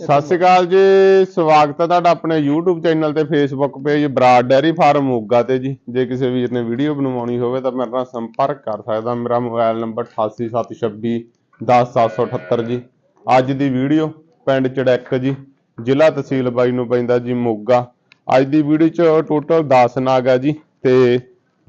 ਸਤਿ ਸ਼੍ਰੀ ਅਕਾਲ ਜੀ, ਸਵਾਗਤ ਹੈ ਤੁਹਾਡਾ ਆਪਣੇ YouTube ਚੈਨਲ ਤੇ Facebook page Brar dairy farm Moga ਤੇ ਜੀ। ਜੇ ਕਿਸੇ ਵੀਰ ਨੇ ਵੀਡੀਓ ਬਣਵਾਉਣੀ ਹੋਵੇ ਤਾਂ ਮੇਰੇ ਨਾਲ ਸੰਪਰਕ ਕਰ ਸਕਦਾ। ਮੇਰਾ ਮੋਬਾਈਲ ਨੰਬਰ 8876 10778 ਜੀ। ਅੱਜ ਦੀ ਵੀਡੀਓ ਪਿੰਡ ਚੜੈਕ ਜੀ, ਜ਼ਿਲ੍ਹਾ ਤਹਿਸੀਲ ਬਾਈ ਨੂੰ ਪੈਂਦਾ ਜੀ ਮੋਗਾ। ਅੱਜ ਦੀ ਵੀਡੀਓ ਚ ਟੋਟਲ 10 ਨਾਗ ਆ ਜੀ ਤੇ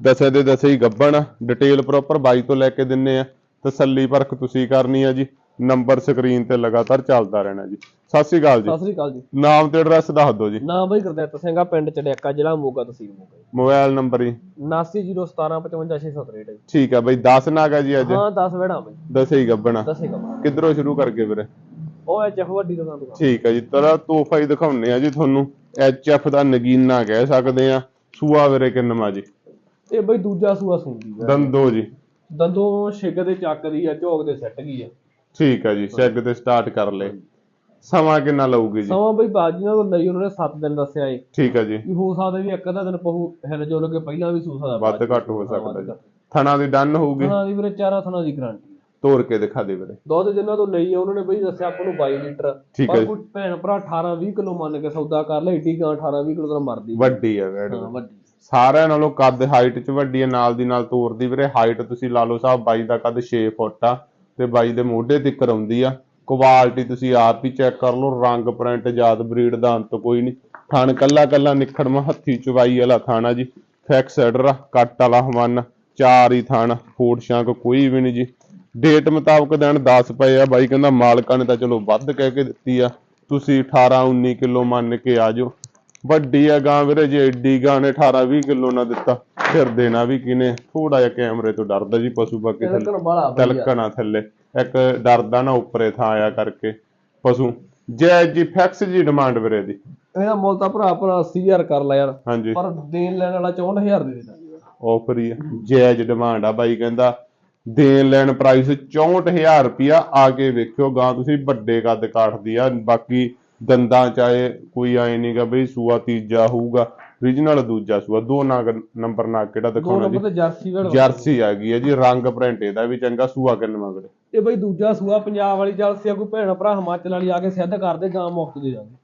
ਦਸੇ ਦੇ ਦਸੇ ਹੀ ਗੱਬਣ। ਡਿਟੇਲ ਪ੍ਰੋਪਰ ਬਾਈ ਤੋਂ ਲੈ ਕੇ ਦਿੰਨੇ ਆ। ਤਸੱਲੀ ਪਰਖ ਤੁਸੀਂ ਕਰਨੀ ਆ ਜੀ। ਨੰਬਰ ਸਕਰੀਨ ਤੇ ਲਗਾਤਾਰ ਚੱਲਦਾ ਰਹਿਣਾ ਜੀ। ਸਤਿ ਸ਼੍ਰੀ ਅਕਾਲ ਜੀ। ਸਤਿ ਸ੍ਰੀ ਅਕਾਲ ਜੀ। ਨਾਮ ਤੇ ਐਡਰੈਸ ਦੱਸ ਦਿਓ ਜੀ। ਨਾਮ ਬਈ ਗੁਰਦਿੱਤ ਸਿੰਘ ਆ ਪਿੰਡ ਚੜਿਆਕਾ ਜ਼ਿਲ੍ਹਾ ਮੋਗਾ ਤਹਿਸੀਲ ਮੋਗਾ ਜੀ। ਮੋਬਾਈਲ ਨੰਬਰ ਜੀ। 7901755608 ਜੀ। ਠੀਕ ਆ ਬਈ 10 ਨਾਗਾ ਜੀ ਅੱਜ। ਹਾਂ 10 ਵੇੜਾ ਬਈ। ਦਸੇ ਹੀ ਗੱਬਣਾ। ਦੱਸੇਗਾ ਕਿੱਧਰੋਂ ਸ਼ੁਰੂ ਕਰਕੇ ਵੀਰੇ? ਉਹ ਐ ਚਹ ਵੱਡੀ ਦੁਕਾਨ ਤੋਂ। ਠੀਕ ਆ ਜੀ ਤਰਾ ਤੋਹਫਾ ਹੀ ਦਿਖਾਉਣੇ ਆ ਜੀ ਤੁਹਾਨੂੰ। ਐਫ ਦਾ ਨਗੀਨਾ ਕਹਿ ਸਕਦੇ ਆ। ਸੂਆ ਵੀਰੇ ਕਿੰਨਵਾ ਜੀ? ਇਹ ਬਈ ਦੂਜਾ ਸੂਆ ਸੁਣਦੀ ਹੈ ਦੰਦੋ ਜੀ। ਦੰਦੋਂ ਛਿੱਗ ਦੇ ਚੱਕਦੀ ਆ ਝੋਕ ਦੇ ਸੱਟ ਗਈ ਆ। ਠੀਕ ਆ ਜੀ ਸੈੱਗ ਤੇ ਸਟਾਰਟ ਕਰ ਲੈ ਸਮਾਂ ਕਿੰਨਾ ਲਊਗੀ ਜੀ? ਸਮਾਂ ਬਈ ਬਾਜੀਆਂ ਤੋਂ ਲਈ ਉਹਨਾਂ ਨੇ 7 ਦਿਨ ਦੱਸਿਆ ਏ ਠੀਕ ਆ ਜੀ। ਵੀ ਹੋ ਸਕਦਾ ਵੀ ਇੱਕ ਅੱਧਾ ਦਿਨ ਪਹੂ ਹਿਲ ਜੁਲ ਕੇ ਪਹਿਲਾਂ ਵੀ ਸੂ ਸਕਦਾ ਵੱਧ ਘੱਟ ਹੋ ਸਕਦਾ ਜੀ। ਥਣਾ ਦੀ ਡਨ ਹੋਊਗੀ? ਹਾਂ ਦੀ ਵੀਰੇ ਚਾਰਾ ਥਣਾ ਦੀ ਗਾਰੰਟੀ ਤੋੜ ਕੇ ਦਿਖਾ ਦੇ ਵੀਰੇ। ਦੁੱਧ ਜਿੰਨਾ ਤੋਂ ਲਈ ਆ ਉਹਨਾਂ ਨੇ ਬਈ ਦੱਸਿਆ ਆਪਾਂ ਨੂੰ 22 ਲੀਟਰ। ਹੈ ਪਰ। ਕੋਈ ਭੈਣ ਭਰਾ 18 20 ਕਿਲੋ ਮੰਨ ਕੇ ਸੌਦਾ ਕਰ ਲੈ ਏਡੀ ਗਾਂ 18 20 ਕਿਲੋ ਤਾਂ ਮਰਦੀ ਵੱਡੀ ਆ ਵੈੜ ਹਾਂ ਵੱਡੀ। ਸਾਰਿਆਂ ਨਾਲੋਂ ਕੱਦ ਹਾਈਟ ਚ ਵੱਡੀ ਹੈ ਨਾਲ ਦੀ ਨਾਲ ਤੋਰਦੀ ਵੀਰੇ। ਹਾਈਟ ਤੁਸੀਂ ਲਾ ਲਓ ਸਾਹਿਬ ਬਾਈ ਦਾ ਕੱਦ 6 ਫੁੱਟ ਆ ਤੇ ਬਾਈ ਦੇ ਮੋਢੇ ਤਿੱਕਰ ਆਉਂਦੀ ਆ। ਕੁਆਲਿਟੀ ਤੁਸੀਂ ਆਪ ਹੀ ਚੈੱਕ ਕਰ ਲਓ ਰੰਗ ਪ੍ਰਿੰਟ ਜਾਤ ਬਰੀਡ ਦਾ ਅੰਤ ਕੋਈ ਨਹੀਂ। ਥਣ ਕੱਲਾ ਕੱਲਾ ਨਿਖੜਵਾ ਹੱਥੀ ਚਵਾਈ ਵਾਲਾ ਥਾਣਾ ਜੀ ਫੈਕਸ ਐਡਰ ਕੱਟ ਵਾਲਾ ਹਵਨ ਚਾਰ ਹੀ ਥਣ ਫੋਟ ਸ਼ਾਂਕ ਕੋਈ ਵੀ ਨਹੀਂ ਜੀ। ਡੇਟ ਮੁਤਾਬਕ ਦਿਨ 10 ਪਏ ਆ ਬਾਈ ਕਹਿੰਦਾ ਮਾਲਕਾਂ ਨੇ ਤਾਂ ਚਲੋ ਵੱਧ ਕਹਿ ਕੇ ਦਿੱਤੀ ਆ। ਤੁਸੀਂ 18 19 ਕਿਲੋ ਮੰਨ ਕੇ ਆ ਜਾਓ। ਵੱਡੀ ਆ ਗਾਂ ਵੀਰੇ ਜੇ ਏਡੀ ਗਾਂ ਨੇ 18 20 ਕਿਲੋ ਨਾ ਦਿੱਤਾ ਫਿਰ ਦੇਣਾ ਵੀ ਕਿਨੇ ਥੋੜਾ ਜਿਹਾ ਕੈਮਰੇ ਤੋਂ ਡਰਦਾ ਜੀ ਪਸ਼ੂ ਬਾਕੀ ਥੱਲੇ ਤਿਲਕਣਾ ਥੱਲੇ। ਇੱਕ ਡਰਦਾ ਨਾ ਉੱਪਰੇ ਥਾਂ ਆਇਆ ਕਰਕੇ ਪਸ਼ੂ। ਜੈ ਜੀ ਫੈਕਸ ਜੀ ਡਿਮਾਂਡ ਵੀਰੇ ਦੀ। ਇਹਦਾ ਮੁੱਲ ਤਾਂ ਭਰਾ ਭਰਾ 80000 ਕਰ ਲੈ ਯਾਰ। ਹਾਂਜੀ। ਪਰ ਦੇਣ ਲੈਣ ਵਾਲਾ 64000 ਦੇ ਦੇਣਾ। ਆਫਰ ਹੀ ਜਾਇਜ਼ ਡਿਮਾਂਡ ਆ ਬਾਈ ਕਹਿੰਦਾ। ਦੇਣ ਲੈਣ ਪ੍ਰਾਈਸ 64000 ਰੁਪਿਆ ਆ ਕੇ ਵੇਖਿਓ ਗਾਂ ਤੁਸੀਂ ਵੱਡੇ ਕੱਦ ਕਾਠਦੀ ਆ। ਬਾਕੀ ਦੰਦਾਂ ਚਾਹੇ ਕੋਈ ਆਏ ਨਹੀਂਗਾ ਬਈ ਸੂਆ ਤੀਜਾ ਹੋਊਗਾ। ਰੀਜਨਲ ਦੂਜਾ ਸੂਆ ਦੋ ਨਾਗ ਨੰਬਰ ਨਾਗ ਕਿਹੜਾ ਦੋ ਦਿਖਾਉਣਾ ਜੀ? ਨੰਬਰ ਤੇ ਜਰਸੀ ਵੇੜ ਜਰਸੀ ਆ ਗਈ ਹੈ ਜੀ ਰੰਗ ਪ੍ਰਿੰਟ ਇਹਦਾ ਵੀ ਚੰਗਾ ਸੂਆ ਕਿੰਨਾ ਵੀਰੇ? ਇਹ ਬਈ ਦੂਜਾ ਸੂਆ ਪੰਜਾਬ ਵਾਲੀ ਜਰਸੀ ਆ ਕੋਈ ਭੈਣ ਭਰਾ ਹਿਮਾਚਲ ਵਾਲੀ ਆ ਕੇ ਸਿੱਧ ਕਰਦੇ ਗਾਂ ਮੁਫਤ ਦੇ ਦਾਂਗੇ।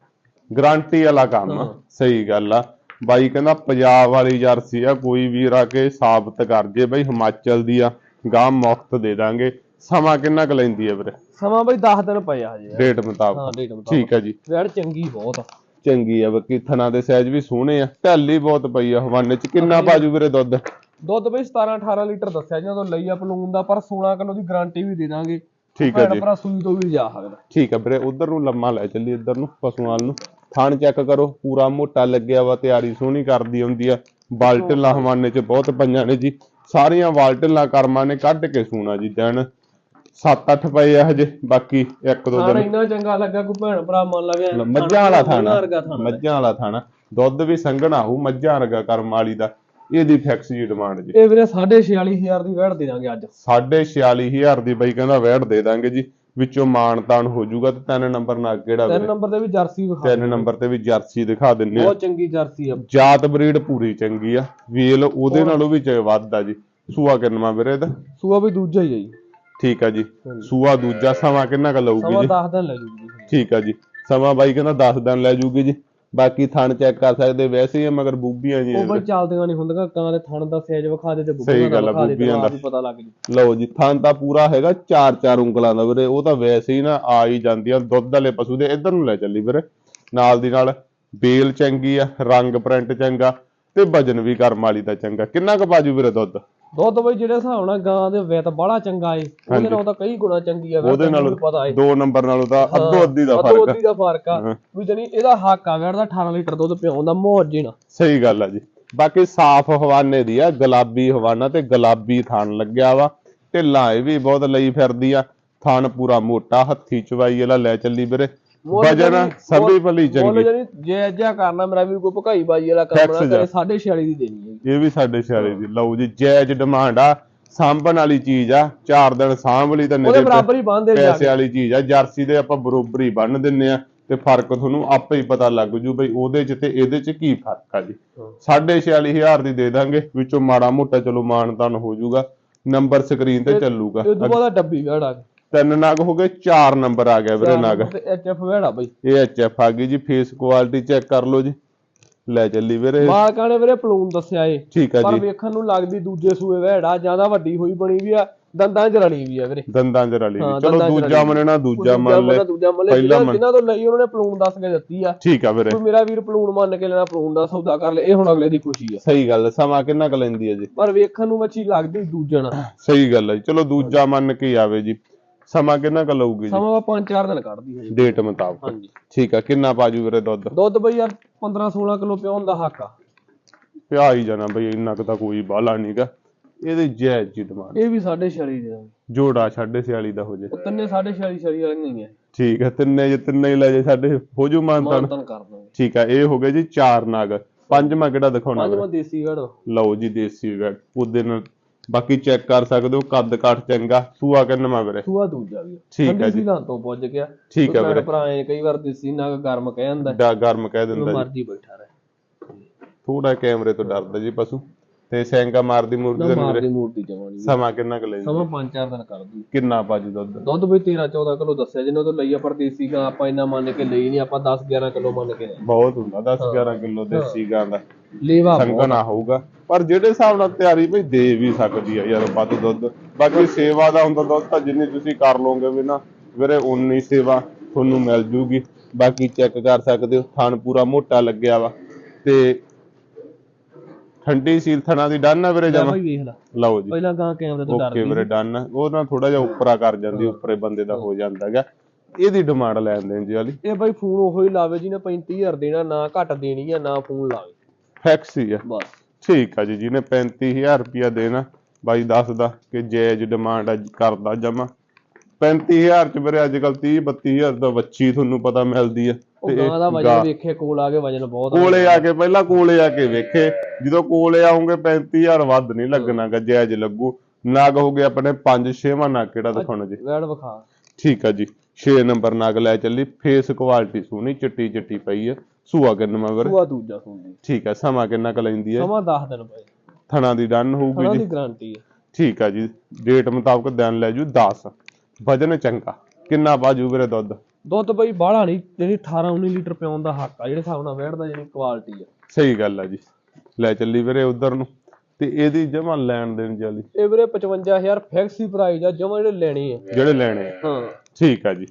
ਗਾਰੰਟੀ ਵਾਲਾ ਕੰਮ ਆ ਸਹੀ ਗੱਲ ਆ। ਬਾਈ ਕਹਿੰਦਾ ਪੰਜਾਬ ਵਾਲੀ ਜਰਸੀ ਆ ਕੋਈ ਵੀਰ ਆ ਕੇ ਸਾਬਤ ਕਰ ਜੇ ਬਈ ਹਿਮਾਚਲ ਦੀ ਆ ਗਾਂ ਮੁਫਤ ਦੇ ਦਾਂਗੇ। ਸਮਾਂ ਕਿੰਨਾ ਕੁ ਲੈਂਦੀ ਆ ਵੀਰੇ? ਸਮਾਂ ਬਈ 10 ਦਿਨ ਪਏ ਆ ਹਜੇ ਡੇਟ ਹਾਂ ਮੁਤਾਬਕ ਡੇਟ ਮੁਤਾਬਕ। ਠੀਕ ਆ ਜੀ। ਵੇੜ ਚੰਗੀ ਬਹੁਤ ਆ। ਚੰਗੀ ਆ ਬਾਕੀ ਥਣਾ ਦੇ ਸਾਈਜ਼ ਵੀ ਸੋਹਣੇ ਆ। ਢੱਲੀ ਬਹੁਤ ਪਈ ਆ ਹਵਾਨੇ ਚ। ਕਿੰਨਾ ਬਾਜੂ ਵੀਰੇ ਦੁੱਧ? ਦੁੱਧ ਬਈ 17 18 ਲੀਟਰ ਦੱਸਿਆ ਜਦੋਂ ਲਈ ਆ ਪਲੂਨ ਦਾ ਪਰ 16 ਕਿਲੋ ਦੀ ਗਾਰੰਟੀ ਵੀ ਦੇ ਦਾਂਗੇ। ਠੀਕ ਭੈਣ ਜੀ। ਭਰਾ ਸੂਈ ਤੋਂ ਵੀ ਜਾ ਸਕਦਾ। ਠੀਕ ਆ ਵੀਰੇ ਉਧਰ ਨੂੰ ਲੰਮਾ ਲੈ ਚੱਲੀ ਇੱਧਰ ਨੂੰ ਪਸ਼ੂਆਂ ਨੂੰ। ਥਣ ਚੈੱਕ ਕਰੋ ਪੂਰਾ ਮੋਟਾ ਲੱਗਿਆ ਵਾ ਤਿਆਰੀ ਸੋਹਣੀ ਕਰਦੀ ਹੁੰਦੀ ਆ। ਬਾਲਟਲਾਂ ਹਵਾਨੇ ਚ ਬਹੁਤ ਪਈਆਂ ਨੇ ਜੀ। ਸਾਰੀਆਂ ਬਾਲਟਲਾਂ ਕਰਮਾਂ ਨੇ ਕੱਢ ਕੇ ਸੂਣਾ ਜੀ ਦਿਨ। 7-8 ਪਏ ਆ ਹਜੇ ਬਾਕੀ ਇੱਕ ਦੋ ਖਾਣਾ ਦਿਨ। ਇੰਨਾ ਚੰਗਾ ਲੱਗਾ ਕੋਈ ਭੈਣ ਭਰਾ ਮੰਨ ਲਵੇ ਮੱਝਾਂ ਵਾਲਾ ਥਾਣਾ ਮੱਝਾਂ ਵਾਲਾ ਥਾਣਾ। ਦੁੱਧ ਵੀ ਸੰਘਣਾ ਹੋਊ ਮੱਝਾਂ ਵਰਗਾ ਕਰਮ ਵਾਲੀ ਦਾ ਇਹਦੀ ਫਿਕਸ ਜੀ ਡਿਮਾਂਡ ਜੀ। ਇਹ ਵੀਰੇ 46000 ਦੀ ਵੇੜ ਦੇ ਦਾਂਗੇ ਅੱਜ। 46000 ਦੀ ਬਾਈ ਕਹਿੰਦਾ ਵੈਟ ਦੇ ਦਾਂਗੇ ਜੀ ਵਿੱਚੋਂ ਮਾਨ ਤਾਨ ਹੋ ਜਾਊਗਾ ਤੇ ਤਿੰਨ ਨੰਬਰ ਨਾਲ ਕਿਹੜਾ ਤਿੰਨ ਨੰਬਰ ਤੇ ਵੀ ਜਰਸੀ ਵਿਖਾ ਤਿੰਨ ਨੰਬਰ ਤੇ ਵੀ ਜਰਸੀ ਦਿਖਾ ਦਿੰਨੇ ਆ। ਬਹੁਤ ਚੰਗੀ ਜਰਸੀ ਆ। ਜਾਤ ਬਰੀਡ ਪੂਰੀ ਚੰਗੀ ਆ। ਵੇਲ ਉਹਦੇ ਨਾਲੋਂ ਵੀ ਵੱਧ ਆ ਜੀ। ਸੂਆ ਕਿੰਨਵਾ ਵੀਰੇ ਦਾ ਸੂਆ ਵੀ ਦੂਜਾ ਹੀ ਆ ਜੀ। ਠੀਕ ਆ ਜੀ। ਸੂਆ ਦੂਜਾ ਸਮਾਂ ਕਿੰਨਾ ਕੁ ਲਊਗੀ ਜੀ? 10 ਦਿਨ ਲੈ ਜੂਗੀ ਠੀਕ ਆ ਜੀ। ਸਮਾਂ ਬਾਈ ਕਹਿੰਦਾ 10 ਦਿਨ ਲੈ ਜੂਗੀ ਜੀ। ਬਾਕੀ ਥਣ ਚੈੱਕ ਕਰ ਸਕਦੇ ਵੈਸੇ ਹੀ ਮਗਰ ਬੂਬੀਆਂ ਜੀ ਉਹ ਬਈ ਚੱਲਦੀਆਂ ਨਹੀਂ ਹੁੰਦੀਆਂ ਕਾਂ ਦੇ ਥਣ ਦਾ ਸਾਈਜ਼ ਵਿਖਾ ਦੇ ਤੇ ਬੁੱਬੀਆਂ ਦਾ ਵਿਖਾ ਤੇ ਪਤਾ ਲੱਗ ਜੂ। ਲਓ ਜੀ ਥਣ ਤਾਂ ਪੂਰਾ ਹੈਗਾ ਚਾਰ ਚਾਰ ਉਂਗਲਾਂ ਦਾ ਵੀਰੇ ਉਹ ਤਾਂ ਵੈਸੇ ਹੀ ਨਾ ਆ ਹੀ ਜਾਂਦੀ ਆ ਦੁੱਧ ਵਾਲੇ ਪਸ਼ੂ ਦੇ ਇੱਧਰ ਨੂੰ ਲੈ ਚੱਲੀ ਵੀਰੇ। ਨਾਲ ਦੀ ਨਾਲ ਬੇਲ ਚੰਗੀ ਆ ਰੰਗ ਪ੍ਰਿੰਟ ਚੰਗਾ ਤੇ ਵਜਨ ਵੀ ਕਰਮ ਵਾਲੀ ਦਾ ਚੰਗਾ। ਕਿੰਨਾ ਕੁ ਬਾਜੂ ਵੀਰੇ ਦੁੱਧ? ਦੁੱਧ ਬਈ ਜਿਹੜੇ ਹਿਸਾਬ ਨਾਲ ਗਾਂ ਦੇ ਵੇਤ ਬੜਾ ਚੰਗਾ ਏ ਉਹਦੇ ਨਾਲੋਂ ਤਾਂ ਕਈ ਗੁਣਾ ਚੰਗੀ ਆ ਉਹਦੇ ਤੈਨੂੰ ਨਾਲੋਂ ਪਤਾ ਏ। ਦੋ ਨੰਬਰ ਨਾਲੋਂ ਤਾਂ ਅੱਧੋ ਅੱਧੀ ਦਾ ਅੱਧੋ ਫ਼ਰਕ ਆ। ਅੱਧੀ ਦਾ ਫ਼ਰਕ ਆ। ਵੀ ਜਣੀ ਇਹਦਾ ਹੱਕ ਆ ਵੇੜ ਦਾ 18 ਲੀਟਰ ਦੁੱਧ ਪਿਆਉਣ ਦਾ ਮੋਹ ਜੀ ਨਾ ਸਹੀ ਗੱਲ ਆ ਜੀ। ਬਾਕੀ ਸਾਫ਼ ਹਵਾਨੇ ਦੀ ਆ ਗੁਲਾਬੀ ਹਵਾਨਾ ਤੇ ਗੁਲਾਬੀ ਥਣ ਲੱਗਿਆ ਵਾ। ਢਿੱਲਾਂ ਇਹ ਵੀ ਬਹੁਤ ਲਈ ਫਿਰਦੀ ਆ। ਥਣ ਪੂਰਾ ਮੋਟਾ ਹੱਥੀ ਚਵਾਈ ਵਾਲਾ ਲੈ ਚੱਲੀ ਵੀਰੇ। ਵਜਨ ਸਭੀ ਭਲੀ ਚੰਗੀ। ਜਣੀ ਜੇ ਅੱਜਾ ਕਰਨਾ ਮੇਰਾ ਵੀ ਕੋਈ ਭਕਾਈ ਬਾਜੀ ਵਾਲਾ ਕੰਮ ਨਾ। ਕਰੇ 46 ਦੀ ਦੇਣੀ ਹੈ। ਇਹ ਵੀ ਸਾਡੇ ਸਿਆਰੇ ਦੀ। ਲਓ ਜੀ ਜਾਇਜ਼ ਡਿਮਾਂਡ ਆ ਸਾਂਭਣ ਵਾਲੀ ਚੀਜ਼ ਆ ਚਾਰ ਦਿਨ ਸਾਂਭ ਲਈ ਤਾਂ ਨਿਰੇ ਬਰਾਬਰ ਹੀ ਜਾ ਪੈਸੇ ਵਾਲੀ ਚੀਜ਼ ਆ ਜਰਸੀ ਦੇ ਆਪਾਂ ਬਰੋਬਰ ਹੀ ਬੰਨ ਦਿੰਨੇ ਆ ਤੇ ਫ਼ਰਕ ਤੁਹਾਨੂੰ ਆਪੇ ਹੀ ਪਤਾ ਲੱਗ ਜੂ ਬਈ ਉਹਦੇ ਚ ਤੇ ਇਹਦੇ ਚ ਕੀ ਫ਼ਰਕ ਆ ਜੀ। ਹਾਂ। 46500 ਦੀ ਦੇ ਦਾਂਗੇ ਵਿੱਚੋਂ ਮਾੜਾ ਮੋਟਾ ਚਲੋ ਮਾਨਤਾਨ ਹੋ ਜਾਊਗਾ ਨੰਬਰ ਸਕਰੀਨ ਤੇ ਚੱਲੂਗਾ। ਇਹ ਤੋਂ ਬਾਅਦ ਡੱਬੀ ਆ ਗਈ ਤਿੰਨ ਨਗ ਹੋ ਗਏ ਚਾਰ ਨੰਬਰ ਆ ਗਿਆ ਵੀਰੇ ਨਗ। ਤੇ ਐਚਐਫ ਵੜਾ ਬਈ। ਇਹ ਐਚਐਫ ਆ ਗਈ ਜੀ ਫੇਸ ਕੁਆਲਿਟੀ ਚੈੱਕ ਕਰ ਲਓ ਜੀ। ਲੈ ਚੱਲੀ ਵੀਰੇ। ਮਾਲਕਾਂ ਨੇ ਵੀਰੇ ਪਲੂਨ ਦੱਸਿਆ ਏ। ਠੀਕ ਆ ਪਰ ਵੇਖਣ ਨੂੰ ਲੱਗਦੀ ਦੂਜੇ ਸੂਏ ਵੜਾ ਜ਼ਿਆਦਾ ਵੱਡੀ ਹੋਈ ਬਣੀ ਵੀ ਆ ਦੰਦਾਂ 'ਚ ਰਲੀ ਵੀ ਆ ਵੀਰੇ। ਦੰਦਾਂ ਚ ਰਲੀ ਚਲੋ ਦੂਜਾ ਰਲੀ। ਮੰਨਣਾ ਦੂਜਾ ਮੰਨ ਮੰਨ ਦੂਜਾ ਮੰਨ ਲੈ। ਪਹਿਲਾ ਮੰਨ- ਜਿਨ੍ਹਾਂ ਤੋਂ ਲਈ ਉਹਨਾਂ ਨੇ ਪਲੂਨ ਦੱਸ ਕੇ ਦਿੱਤੀ ਆ। ਠੀਕ ਆ ਵੀਰੇ। ਮੇਰਾ ਵੀਰ ਪਲੂਨ ਮੰਨ ਕੇ ਲੈਣਾ ਪਲੂਨ ਦਾ ਸੌਦਾ ਕਰ ਲੈ। ਇਹ ਹੁਣ ਅਗਲੇ ਦੀ ਖੁਸ਼ੀ ਆ। ਸਹੀ ਗੱਲ ਸਮਾਂ ਕਿੰਨਾ ਕੁ ਲੈਂਦੀ ਹੈ ਜੀ। ਪਰ ਵੇਖਣ ਨੂੰ ਮੱਛੀ ਲੱਗਦੀ ਦੂਜਣ। ਸਹੀ ਗੱਲ ਹੈ ਜੀ। ਚਲੋ ਦੂਜਾ ਮੰਨ ਕੇ ਆਵੇ ਜੀ। ਸਮਾਂ ਕਿੰਨਾ ਕੁ ਲਊਗੀ ਜੀ? ਸਮਾਂ ਚਾਰ ਦਿਨ ਕੱਢਦੀ ਹੈ ਜੀ। ਡੇਟ ਮੁਤਾਬਕ। ਹਾਂਜੀ। ਠੀਕ ਆ ਕਿੰਨਾ ਪਾਜੂ ਵੀਰੇ ਦੁੱਧ? ਦੁੱਧ ਬਈ ਯਾਰ 15 16 ਕਿਲੋ ਪਿਆਉਣ ਦਾ ਹੱਕ ਆ। ਪਿਆ ਹੀ ਜਾਣਾ ਬਈ ਇੰਨਾ ਕੁ ਤਾਂ ਕੋਈ ਬਾਹਲਾ ਨਹੀਂਗਾ ਇਹਦੀ ਜਾਇਜ਼ ਜੀ ਡਿਮਾਂਡ ਇਹ ਵੀ ਸਾਡੇ ਛੜੀ ਦੇ ਆ। ਜੋੜਾ 46 ਦਾ ਹੋ ਜੇ। ਤਿੰਨੇ ਸਾਡੇ ਛੜੀ ਛੜੀ ਵਾਲੀਆਂ ਹੀ ਠੀਕ ਹੈ ਤਿੰਨੇ ਜੇ ਤਿੰਨੇ ਹੀ ਲੈ ਜੇ ਸਾਡੇ ਹੋ ਜੂ ਮਾਨਤਾਨ। ਮਾਨਤਨ ਕਰ ਦਾਂਗੇ। ਠੀਕ ਆ ਇਹ ਹੋ ਗਏ ਜੀ ਚਾਰ ਨਾਗ। ਪੰਜਵਾਂ ਕਿਹੜਾ ਦਿਖਾਉਣਾ ਪੰਜਵਾਂ ਦੇਸੀ ਗੜ। ਲਓ ਜੀ ਦੇਸੀ ਵੈਟ ਉਹਦੇ ਨਾਲ ਬਾਕੀ ਚੈੱਕ ਕਰ ਸਕਦੇ ਹੋ ਕੱਦ ਕਾਠ ਚੰਗਾ ਸੂਆ ਕਿੰਨਵਾਂ ਵੀਰੇ? ਸੂਆ ਦੂਜਾ ਵੀ ਠੀਕ ਹੈ ਜੀ। ਸੀਲਾਂ ਤੋਂ ਪੁੱਜ ਗਿਆ। ਠੀਕ ਹੈ ਵੀਰੇ। ਭਰਾ ਐਂ ਕਈ ਵਾਰ ਦੇਸੀ ਨਾ ਗਰਮ ਕਹਿ ਜਾਂਦਾ ਡਾ ਗਰਮ ਕਹਿ ਦਿੰਦਾ ਜੀ। ਮਰਜ਼ੀ ਬੈਠਾ ਰਹੇ। ਥੋੜਾ ਕੈਮਰੇ ਤੋਂ ਡਰਦਾ ਜੀ ਪਸ਼ੂ। ਤੇ ਸੈਂਗਾ ਮਾਰਦੀ ਮੂਰਤੀ ਦੇ ਮਾਰਦੀ ਮੂਰਤੀ ਜਮਾਣੀ ਸਮਾਂ ਕਿੰਨਾ ਕੁ ਲੈਂਦੀ ਸਮਾਂ ਪੰਜ ਚਾਰ ਦਿਨ ਕਰ ਦੂ ਕਿੰਨਾ ਪਾਜੂ ਦੁੱਧ? ਦੁੱਧ ਬਈ 13 14 ਕਿਲੋ ਦੱਸਿਆ ਜਿਹਨਾਂ ਤੋਂ ਲਈ ਆ ਪਰ ਦੇਸੀ ਗਾਂ ਆਪਾਂ ਇੰਨਾ ਮੰਨ ਕੇ ਲਈ ਨਹੀਂ ਆਪਾਂ 10 11 ਕਿਲੋ ਮੰਨ ਕੇ। ਬਹੁਤ ਹੁੰਦਾ 10 11 ਕਿਲੋ ਦੇਸੀ ਗਾਂ ਦਾ। ਲੇਵਾ ਸੰਗਣਾ ਹੋਊਗਾ। ਪਰ ਜਿਹੜੇ ਹਿਸਾਬ ਨਾਲ ਤਿਆਰੀ ਭਈ ਦੇ ਵੀ ਸਕਦੀ ਆ ਯਾਰ ਵੱਧ ਦੁੱਧ ਬਾਕੀ ਸੇਵਾ ਦਾ ਹੁੰਦਾ ਦੁੱਧ ਤਾਂ ਜਿੰਨੀ ਤੁਸੀਂ ਕਰ ਲਓਗੇ ਵੀ ਨਾ ਵੀਰੇ ਉਨੀ ਸੇਵਾ ਤੁਹਾਨੂੰ ਮਿਲ ਜੂਗੀ। ਬਾਕੀ ਚੈੱਕ ਕਰ ਸਕਦੇ ਹੋ ਥਣ ਪੂਰਾ ਮੋਟਾ ਲੱਗਿਆ ਵਾ। ਤੇ ਠੰਡੀ ਸੀਲ ਥਣਾ ਦੀ ਡਨ ਆ ਵੀਰੇ ਜਮਾ? ਲਓ ਜੀ। ਪਹਿਲਾਂ ਗਾਂ ਕੈਮਰੇ ਤੋਂ ਓਕੇ ਡਰਦੀ ਵੀਰੇ ਡਨ ਉਹ ਨਾ ਥੋੜਾ ਜਿਹਾ ਉੱਪਰਾ ਕਰ ਜਾਂਦੀ ਉੱਪਰੇ ਬੰਦੇ ਦਾ ਹੋ ਜਾਂਦਾ ਹੈਗਾ। ਇਹਦੀ ਡਿਮਾਂਡ ਲੈਣ ਦੇਣ ਜੀ ਵਾਲੀ। ਇਹ ਬਈ ਫੋਨ ਉਹੋ ਹੀ ਲਾਵੇ ਜਿਹਨੇ 35000 ਦੇਣਾ ਨਾ ਘੱਟ ਦੇਣੀ ਆ ਨਾ ਫੋਨ ਲਾਵੇ। ਫੈਕਸ ਹੀ ਆ। ਬਸ। ਠੀਕ ਆ ਜੀ ਜਿਹਨੇ 35000 ਰੁਪਿਆ ਦੇਣਾ ਬਾਈ ਦੱਸਦਾ ਕਿ ਜਾਇਜ਼ ਡਿਮਾਂਡ ਕਰਦਾ ਜਮਾ। 35000 ਚ ਵੀਰੇ ਅੱਜ ਕੱਲ 30 32000 ਦਾ ਵੱਛੀ ਤੁਹਾਨੂੰ ਪਤਾ ਮਿਲਦੀ ਆ। ਉਹ ਇਹ ਗਾਂ ਦਾ ਵਜਨ ਗਾਂ- ਵੇਖੇ ਕੋਲ ਆ ਕੇ ਵਜਨ ਬਹੁਤ ਆ। ਕੋਲੇ ਆ ਕੇ ਪਹਿਲਾਂ ਕੋਲੇ ਆ ਕੇ ਵੇਖੇ। ਜਦੋਂ ਕੋਲੇ ਆਉਂਗੇ 35000 ਵੱਧ ਨਹੀਂ ਲੱਗਣਾਗਾ ਜਾਇਜ਼ ਲੱਗੂ। ਨਗ ਹੋ ਗਏ ਆਪਣੇ 5 6ਵਾਂ ਨਗ ਕਿਹੜਾ ਦਿਖਾਉਣਾ ਜੀ? ਵੈੜ ਵਿਖਾ। ਠੀਕ ਆ ਜੀ 6 ਨੰਬਰ ਨਗ ਲੈ ਚੱਲੀ। ਫੇਸ ਕੁਆਲਿਟੀ ਸੋਹਣੀ ਚਿੱਟੀ ਚਿੱਟੀ ਪਈ ਆ। ਸੂਆ ਕਿੰਨਾ ਵੀਰੇ? ਸੂਆ ਦੂਜਾ ਸੁਣਦੀ ਠੀਕ ਆ ਸਮਾਂ ਕਿੰਨਾ ਕੁ ਲੈਂਦੀ ਹੈ? ਸਮਾਂ 10 ਦਿਨ ਪਏ ਥਣਾ ਦੀ ਡਨ ਹੋਊਗੀ ਜੀ? ਦੀ ਗਾਰੰਟੀ ਹੈ। ਠੀਕ ਆ ਜੀ ਡੇਟ ਮੁਤਾਬਕ ਦਿਨ ਲੈ ਜੂ 10 ਵਜਨ ਚੰਗਾ। ਕਿੰਨਾ ਬਾਜੂ ਵੀਰੇ ਦੁੱਧ? ਦੁੱਧ ਬਈ ਬਾਹਲਾ ਨਹੀਂ ਜਿਹੜੀ 18 19 ਲੀਟਰ ਪਿਆਉਣ ਦਾ ਹੱਕ ਆ ਜਿਹੜੇ ਹਿਸਾਬ ਨਾਲ ਵੈੜ ਦਾ ਜਿਹੜੀ ਕੁਆਲਿਟੀ ਆ। ਸਹੀ ਗੱਲ ਆ ਜੀ। ਲੈ ਚੱਲੀ ਵੀਰੇ ਉਧਰ ਨੂੰ। ਤੇ ਇਹਦੀ ਜਮਾ ਲੈਣ ਦੇਣ ਜਾਲੀ ਇਹ ਵੀਰੇ 55000 ਫਿਕਸ ਹੀ ਪ੍ਰਾਈਸ ਆ ਜਮਾ ਜਿਹੜੇ ਲੈਣੇ ਆ। ਜਿਹੜੇ ਲੈਣੇ ਆ। ਹਾਂ। ਠੀਕ ਆ ਜੀ।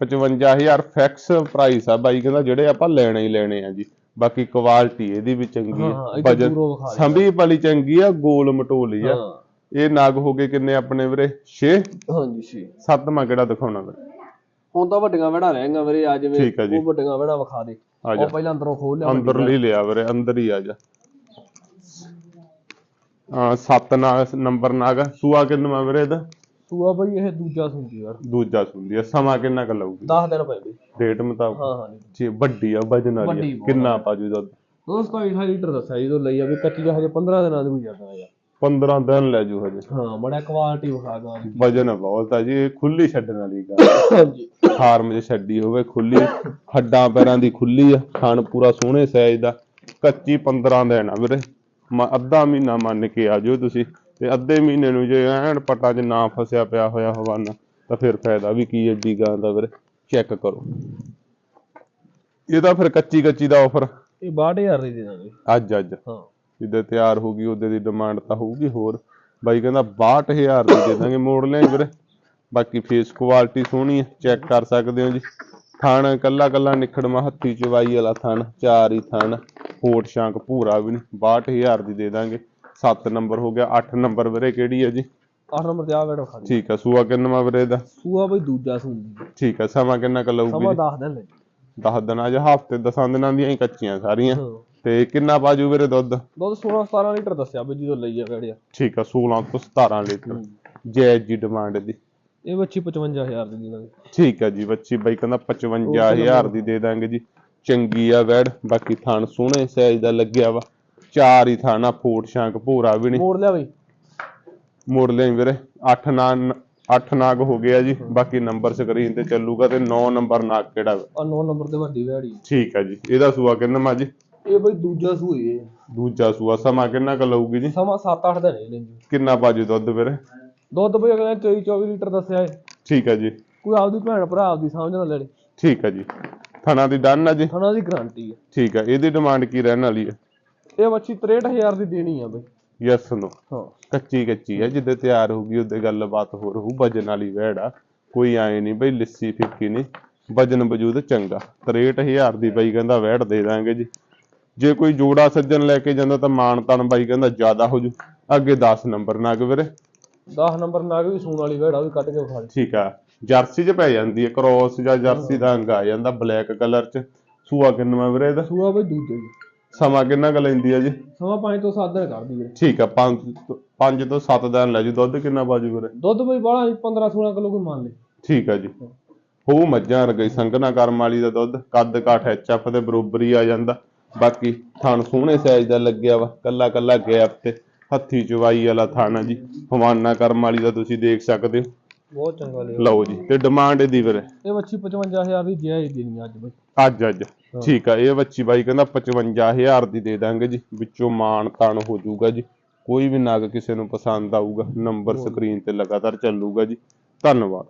55000 ਫਿਕਸ ਪ੍ਰਾਈਸ ਆ ਬਾਈ ਕਹਿੰਦਾ ਜਿਹੜੇ ਆਪਾਂ ਲੈਣੇ ਹੀ ਲੈਣੇ ਆ ਜੀ। ਬਾਕੀ ਕੁਆਲਿਟੀ ਇਹਦੀ ਵੀ ਚੰਗੀ ਹਾਂ, ਆ ਵਜਨ। ਸੰਭੀ ਵਾਲੀ ਚੰਗੀ ਆ ਗੋਲ ਮਟੋਲੀ ਆ। ਇਹ ਨਗ ਹੋ ਗਏ ਕਿੰਨੇ ਆਪਣੇ ਵੀਰੇ? 6 ਹਾਂਜੀ ਸੀ ਸੱਤਵਾਂ ਕਿਹੜਾ ਦਿਖਾਉਣਾ ਵੀਰੇ ਹੁਣ ਤਾਂ ਵੱਡੀਆਂ ਵੜਾ ਰਹਿਣਗੀਆਂ ਵੀਰੇ ਆ ਜਿਵੇਂ ਆ। ਉਹ ਵੱਡੀਆਂ ਵੜਾ ਵਿਖਾ ਦੇ। ਆ ਉਹ ਪਹਿਲਾਂ ਅੰਦਰੋਂ ਖੋਲ ਲਿਆ ਅੰਦਰ ਲਈ ਲਿਆ ਵੀਰੇ ਅੰਦਰ ਹੀ ਆ ਜਾ। ਹਾਂ ਸੱਤ ਨਾ ਨੰਬਰ ਨਾਗ ਆ। ਸੂਆ ਕਿੰਨਾ ਵੀਰੇ ਇਹਦਾ? ਸੂਆ ਬਈ ਇਹ ਦੂਜਾ ਸੁਣਦੀ ਯਾਰ। ਦੂਜਾ ਸੁੰਦੀ ਆ ਸਮਾਂ ਕਿੰਨਾ ਕੁ ਲਊਗੀ? 10 ਦਿਨ ਪਏ ਬਈ। ਡੇਟ ਮੁਤਾਬਕ? ਹਾਂ ਹਾਂ ਜੀ। ਵੱਡੀ ਆ ਵਜਨ ਵਾਲੀ ਵੱਡੀ ਆ। ਬਹੁਤ ਕਿੰਨਾ ਪਾਜੂ ਦੁੱਧ? ਦੋਸਤੋ 28 ਲੀਟਰ ਦੱਸਿਆ ਜਦੋਂ ਲਈ ਆ ਵੀ ਕੱਚੀ ਦਾ ਹਜੇ 15 ਦਿਨਾਂ ਦੀ ਹੋਈ ਜਾਂਦਾ ਯਾਰ। 15 ਦਿਨ ਲੈ ਜੂ ਹਜੇ। ਹਾਂ ਬੜਾ ਕੁਆਲਿਟੀ ਵਿਖਾ ਗਾ। ਵਜਨ ਬਹੁਤ ਆ ਜੀ ਇਹ ਖੁੱਲੀ ਛੱਡਣ ਵਾਲੀ ਗੱਲ ਹਾਂਜੀ। ਫਾਰਮ 'ਚ ਛੱਡੀ ਹੋਵੇ ਖੁੱਲੀ ਹੱਡਾਂ ਪੈਰਾਂ ਦੀ ਖੁੱਲੀ ਆ ਖਾਣ ਪੂਰਾ ਸੋਹਣੇ ਸਾਈਜ਼ ਦਾ। ਕੱਚੀ 15 ਦਿਨ ਆ ਵੀਰੇ। ਮ- ਅੱਧਾ ਮਹੀਨਾ ਮੰਨ ਕੇ ਆ ਜਾਓ ਤੁਸੀਂ। ਤੇ ਅੱਧੇ ਮਹੀਨੇ ਨੂੰ ਜੇ ਐਨ ਪਟਾਂ 'ਚ ਨਾ ਫਸਿਆ ਪਿਆ ਹੋਇਆ ਹਵਾਨਾ ਤਾਂ ਫਿਰ ਫਾਇਦਾ ਵੀ ਕੀ ਐਡੀ ਗਾਂ ਦਾ ਵੀਰੇ? ਚੈੱਕ ਕਰੋ। ਇਹਦਾ ਫਿਰ ਕੱਚੀ ਕੱਚੀ ਦਾ ਆਫਰ ਇਹ 62000 ਦੀ ਦੇ ਦਾਂਗੇ। ਅੱਜ ਅੱਜ। ਹਾਂ। ਜਿੱਦੇ ਤਿਆਰ ਹੋ ਗਈ ਉਹਦੇ ਦੀ ਡਿਮਾਂਡ ਤਾਂ ਹੋਊਗੀ ਹੋਰ। ਬਾਈ ਕਹਿੰਦਾ 62000 ਦੀ ਦੇ ਦਾਂਗੇ ਮੋੜ ਲਿਆ ਵੀਰੇ। ਬਾਕੀ ਫੇਸ ਕੁਆਲਿਟੀ ਸੋਹਣੀ ਹੈ ਚੈੱਕ ਕਰ ਸਕਦੇ ਹੋ ਜੀ। ਥਣ ਕੱਲਾ ਕੱਲਾ ਨਿਖੜਮਾ ਹੱਥੀ ਚਵਾਈ ਵਾਲਾ ਥਣ ਚਾਰ ਹੀ ਥਣ। ਹੋਟ ਸ਼ਾਂਕ ਪੂਰਾ ਵੀ ਨਹੀਂ 62000 ਦੀ ਦੇ ਦਾਂਗੇ। 7 ਨੰਬਰ ਹੋ ਗਿਆ 8 ਨੰਬਰ ਵੀਰੇ ਕਿਹੜੀ ਹੈ ਜੀ? 8 ਨੰਬਰ ਤੇ ਆ ਵਿਖਾ ਦੇ ਠੀਕ ਆ ਸੂਆ ਕਿੰਨਵਾ ਵੀਰੇ ਦਾ? ਸੂਆ ਬਈ ਦੂਜਾ ਸੁਣਦੀ ਠੀਕ ਆ ਸਮਾਂ ਕਿੰਨਾ ਕੁ ਲਊਗੀ ਸਮਾਂ 10 ਦਿਨ ਲੈ 10 ਦਿਨਾਂ ਜਾਂ ਹਫ਼ਤੇ 10 ਦਿਨਾਂ ਦੀਆਂ ਹੀ ਕੱਚੀਆਂ ਸਾਰੀਆਂ। ਤੇ ਕਿੰਨਾ ਬਾਜੂ ਵੀਰੇ ਦੁੱਧ? ਦੁੱਧ 16 17 ਲੀਟਰ ਦੱਸਿਆ ਬਈ ਜਦੋਂ ਲਈ ਆ ਵੈੜਿਆ ਠੀਕ ਆ 16 ਤੋਂ 17 ਲੀਟਰ। ਜੈਜ ਜੀ ਡਿਮਾਂਡ ਦੀ। ਇਹ ਬੱਚੀ 55000 ਦੀ ਦੇਣਾਗੇ ਠੀਕ ਹੈ ਜੀ ਬੱਚੀ ਬਾਈ ਕਹਿੰਦਾ 55000 ਦੀ ਦੇ ਦਾਂਗੇ ਜੀ। ਚੰਗੀ ਆ ਵੈੜ ਬਾਕੀ ਥਣ ਸੋਹਣੇ ਸਾਈਜ਼ ਦਾ ਲੱਗਿਆ ਵਾ। ਚਾਰ ਹੀ ਥਣ ਆ ਫੋਟ ਸ਼ਾਂਕ ਭੂਰਾ ਵੀ ਨਹੀਂ। ਮੋੜ ਲਿਆ ਬਈ। ਮੋੜ ਲਿਆ ਵੀਰੇ। 8 ਨਾ 8 ਨਾਗ ਹੋ ਗਿਆ ਜੀ। ਬਾਕੀ ਨੰਬਰ ਸਕਰੀਨ ਤੇ ਚੱਲੂਗਾ ਤੇ 9 ਨੰਬਰ ਨਾਗ ਕਿਹੜਾ? ਆ 9 ਨੰਬਰ ਤੇ ਵੱਡੀ ਵੈੜੀ ਠੀਕ ਹੈ ਜੀ। ਇਹਦਾ ਸੂਆ ਕਿੰਨਾ ਮਾ ਜੀ? ਇਹ ਬਈ ਦੂਜਾ ਸੂਈ ਹੈ ਦੂਜਾ ਸੂਆ। ਸਮਾਂ ਕਿੰਨਾ ਕੁ ਲਊਗੀ ਜੀ? ਸਮਾਂ 7-8 ਦਿਨ ਇਹ ਲੈਂਦੀ ਕਿੰਨਾ ਬਾਜੂ ਦੁੱਧ ਵੀਰੇ? ਦੁੱਧ ਬਈ ਅਗਲੇ 23 24 ਲੀਟਰ ਦੱਸਿਆ ਹੈ ਠੀਕ ਹੈ ਜੀ। ਕੋਈ ਆਪਦੀ ਭੈਣ ਭਰਾ ਆਪਦੀ ਸਮਝ ਨਾ ਲੈ ਲੇ ਠੀਕ ਹੈ ਜੀ। ਥਣਾ ਦੀ ਡਨ ਆ ਜੀ? ਥਣਾ ਦੀ ਗਾਰੰਟੀ ਹੈ ਠੀਕ ਹੈ ਇਹਦੀ ਡਿਮਾਂਡ ਕੀ ਰਹਿਣ ਵਾਲੀ ਹੈ ਇਹ ਬੱਚੀ 63000 ਦੀ ਦੇਣੀ ਆ ਬਈ। Yes no. ਹਾਂ। ਕੱਚੀ ਕੱਚੀ ਹੈ ਜਿੱਦੇ ਤਿਆਰ ਹੋਊਗੀ ਉਹਦੇ ਗੱਲਬਾਤ ਹੋਰ ਹੋਊ ਵਜਨ ਵਾਲੀ ਵੈੜ ਆ। ਕੋਈ ਆਏ ਨਹੀਂ ਬਈ ਲਿੱਸੀ ਫਿੱਕੀ ਨਹੀਂ। ਵਜਨ ਵਜੂਦ ਚੰਗਾ। 63000 ਦੀ ਬਾਈ ਕਹਿੰਦਾ ਵੈੜ ਦੇ ਦਾਂਗੇ ਜੀ। ਜੇ ਕੋਈ ਜੋੜਾ ਸੱਜਣ ਲੈ ਕੇ ਜਾਂਦਾ ਤਾਂ ਮਾਨ ਤਾਨ ਬਾਈ ਕਹਿੰਦਾ ਜ਼ਿਆਦਾ ਹੋ ਜੂ। ਅੱਗੇ 10 ਨੰਬਰ ਨਗ ਵੀਰੇ। 10 ਨੰਬਰ ਨਾਗ ਵੀ ਸੂਣ ਵਾਲੀ ਵੇੜਾ ਵੀ ਕੱਢ ਕੇ ਵਿਖਾ ਦੇ। ਠੀਕ ਆ। ਜਰਸੀ 'ਚ ਪੈ ਜਾਂਦੀ ਹੈ ਕ੍ਰੋਸ ਜਾਂ ਜਰਸੀ ਦਾ ਅੰਗ ਆ ਜਾਂਦਾ ਬਲੈਕ ਕਲਰ 'ਚ। ਸੂਆ ਕਿੰਨਾ ਵੀਰੇ ਇਹਦਾ? ਸੂਆ ਬਈ ਦੂਜੇ ਸਮਾਂ ਕਿੰਨਾ ਕੁ ਲੈਂਦੀ ਹੈ ਜੀ? ਸਮਾਂ 5 ਤੋਂ 7 ਦਿਨ ਕਰਦੀ ਵੀਰੇ। ਠੀਕ ਆ 5 5 ਤੋਂ 7 ਦਿਨ ਲੈ ਜੂ। ਦੁੱਧ ਕਿੰਨਾ ਬਾਜੂ ਵੀਰੇ? ਦੁੱਧ ਬਈ ਬਾਹਲਾ 15 16 ਕਿਲੋ ਕੋਈ ਮੰਨ ਲੈ। ਠੀਕ ਆ ਜੀ। ਹੋਊ ਮੱਝਾਂ ਰਗਈ ਸੰਘਣਾ ਕਰਮ ਵਾਲੀ ਦਾ ਦੁੱਧ ਕੱਦ ਕਾਠ ਐਚਐਫ ਦੇ ਬਰੋਬਰ ਹੀ ਆ ਜਾਂਦਾ। ਬਾਕੀ ਥਣ ਸੋਹਣੇ ਸਾਈਜ਼ ਦਾ ਲੱਗਿਆ ਵਾ ਕੱਲਾ ਕੱਲਾ ਗੈਪ ਤੇ ਹੱਥੀ ਚਵਾਈ ਵਾਲਾ ਥਣ ਆ ਜੀ। ਹਵਾਨਾ ਕਰਮ ਵਾਲੀ ਦਾ ਤੁਸੀਂ ਦੇਖ ਸਕਦੇ ਹੋ। ਬਹੁਤ ਚੰਗਾ ਲਿਆ ਲਓ ਜੀ ਤੇ ਡਿਮਾਂਡ ਇਹਦੀ ਵੀਰੇ। ਇਹ ਬੱਚੀ 55000 ਦੀ ਜਾਇਜ਼ ਦੇਣੀ ਅੱਜ ਬਈ। ਅੱਜ ਅੱਜ। ਠੀਕ ਆ ਇਹ ਬੱਚੀ ਬਾਈ ਕਹਿੰਦਾ 55000 ਦੀ ਦੇ ਦਾਂਗੇ ਜੀ ਵਿੱਚੋਂ ਮਾਣ ਤਾਣ ਹੋ ਜਾਊਗਾ ਜੀ। ਕੋਈ ਵੀ ਨਗ ਕਿਸੇ ਨੂੰ ਪਸੰਦ ਆਊਗਾ ਨੰਬਰ ਸਕਰੀਨ ਤੇ ਲਗਾਤਾਰ ਚੱਲੂਗਾ ਜੀ। ਧੰਨਵਾਦ।